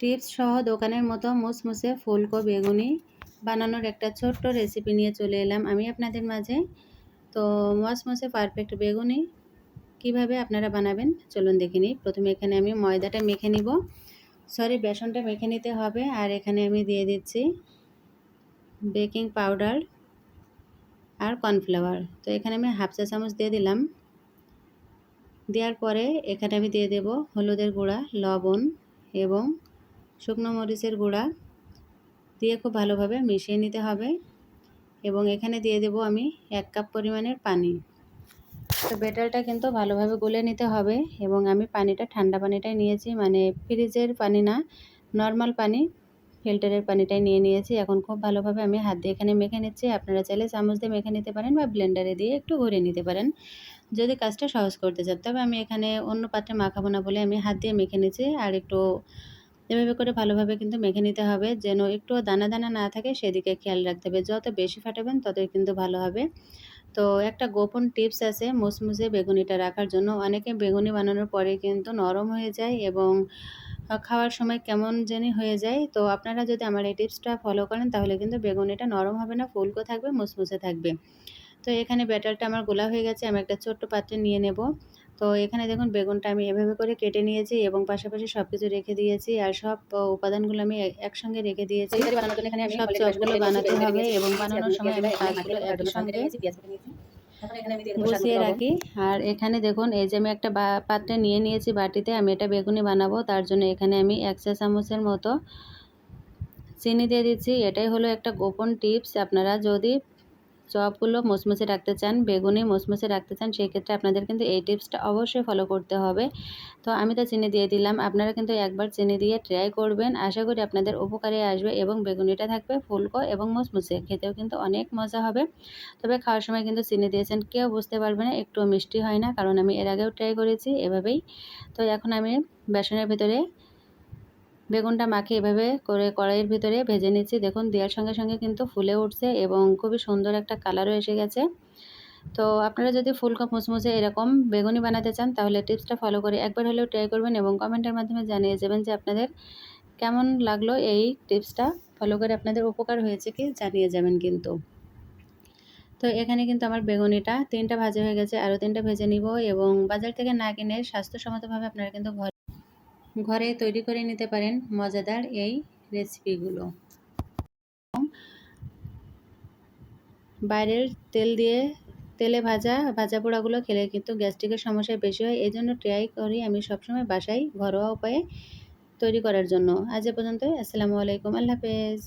Tips সহ দোকানের মতো মুসমুসে ফুলকো বেগুনি বানানোর একটা ছোট্ট রেসিপি নিয়ে চলে এলাম আমি আপনাদের মাঝে। তো মসমুসে পারফেক্ট বেগুনি কীভাবে আপনারা বানাবেন চলুন দেখে নিই। প্রথমে এখানে আমি ময়দাটা মেখে নিব। সরি বেসনটা মেখে নিতে হবে। আর এখানে আমি দিয়ে দিচ্ছি বেকিং পাউডার আর কর্নফ্লাওয়ার। তো এখানে আমি হাফ চা চামচ দিয়ে দিলাম। দেওয়ার পরে এখানে আমি দিয়ে দেব হলুদের গুঁড়া, লবণ এবং শুকনো মরিচের গুঁড়া দিয়ে খুব ভালোভাবে মিশিয়ে নিতে হবে এবং এখানে দিয়ে দেব আমি এক কাপ পরিমাণের পানি। তো বেটারটা কিন্তু ভালোভাবে গুলে নিতে হবে এবং আমি পানিটা ঠান্ডা পানিটাই নিয়েছি মানে ফ্রিজের পানি না, নর্মাল পানি, ফিল্টারের পানিটাই নিয়ে নিয়েছি। এখন খুব ভালোভাবে আমি হাত দিয়ে এখানে মেখে নিচ্ছি। আপনারা চাইলে চামচ দিয়ে মেখে নিতে পারেন বা ব্লেন্ডারে দিয়ে একটু ঘুরে নিতে পারেন। যদি কাজটা সহজ করতে চান, তবে আমি এখানে অন্য পাত্রে মাখাবো না বলে আমি হাত দিয়ে মেখে নিচ্ছি। আর একটু এভাবে করে ভালোভাবে কিন্তু মেখে নিতে হবে। যেন একটু দানা দানা না থাকে সেদিকে খেয়াল রাখতে হবে। যত বেশি ফাটাবেন ততই কিন্তু ভালো হবে। তো একটা গোপন টিপস আছে মুসমুসে বেগুনিটা রাখার জন্য। অনেকে বেগুনি বানানোর পরে কিন্তু নরম হয়ে যায় এবং খাওয়ার সময় কেমন জানি হয়ে যায়। তো আপনারা যদি আমার এই টিপসটা ফলো করেন তাহলে কিন্তু বেগুনিটা নরম হবে না, ফুলকো থাকবে, মুসমুসে থাকবে। তো এখানে ব্যাটারটা আমার গোলা হয়ে গেছে, আমি একটা ছোট্ট পাত্রে নিয়ে নেব। তো এখানে দেখুন বেগুনটা আমি এভাবে করে কেটে নিয়েছি এবং পাশাপাশি সব কিছু রেখে দিয়েছি আর সব উপাদানগুলো আমি একসঙ্গে রেখে দিয়েছি। সব চপগুলো বানাতে হবে এবং বানানোর সময় আমি কাজগুলো একসঙ্গে গুছিয়ে রাখি। আর এখানে দেখুন এই যে আমি একটা পাত্রে নিয়ে নিয়েছি বাটিতে আমি এটা বেগুনি বানাবো তার জন্য এখানে আমি এক চা চামচের মতো চিনি দিয়ে দিচ্ছি। এটাই হলো একটা গোপন টিপস। আপনারা যদি চপগুলো মুসমুসে রাখতে চান, বেগুনি মুসমুসে রাখতে চান, সেই ক্ষেত্রে আপনাদের কিন্তু এই টিপসটা অবশ্যই ফলো করতে হবে। তো আমি তো চিনি দিয়ে দিলাম, আপনারা কিন্তু একবার চিনি দিয়ে ট্রাই করবেন। আশা করি আপনাদের উপকারে আসবে এবং বেগুনিটা থাকবে ফুলকো এবং মুসমুসে খেতেও কিন্তু অনেক মজা হবে। তবে খাওয়ার সময় কিন্তু চিনি দিয়েছেন, কেউ বুঝতে পারবে না একটু মিষ্টি হয় না, কারণ আমি এর আগেও ট্রাই করেছি এভাবেই। তো এখন আমি বেসনের ভিতরে বেগুনটা মাখিয়ে এভাবে করে কড়াইয়ের ভিতরে ভেজে নিচ্ছি। দেখুন, দেওয়ার সঙ্গে সঙ্গে কিন্তু ফুলে উঠছে এবং খুবই সুন্দর একটা কালারও এসে গেছে। তো আপনারা যদি ফুলকপ মুচমুচে এরকম বেগুনি বানাতে চান, তাহলে টিপসটা ফলো করে একবার হলেও ট্রাই করবেন এবং কমেন্টের মাধ্যমে জানিয়ে যাবেন যে আপনাদের কেমন লাগল এই টিপসটা। ফলো করে আপনাদের উপকার হয়েছে কি জানিয়ে যাবেন কিন্তু। তো এখানে কিন্তু আমার বেগুনিটা তিনটা ভাজা হয়ে গেছে, আরও তিনটা ভেজে নিব এবং বাজার থেকে না কিনে স্বাস্থ্যসম্মতভাবে আপনারা কিন্তু ঘরে ঘরে তৈরি করে নিতে পারেন মজাদার এই রেসিপিগুলো। বাইরের তেল দিয়ে তেলে ভাজা ভাজা পোড়াগুলো খেলে কিন্তু গ্যাস্ট্রিকের সমস্যা বেশি হয়। এই জন্য ট্রাই করি আমি সবসময় বাসায় ঘরোয়া উপায়ে তৈরি করার জন্য। আজ এ পর্যন্ত আসসালামু আলাইকুম। আল্লাহ হাফেজ।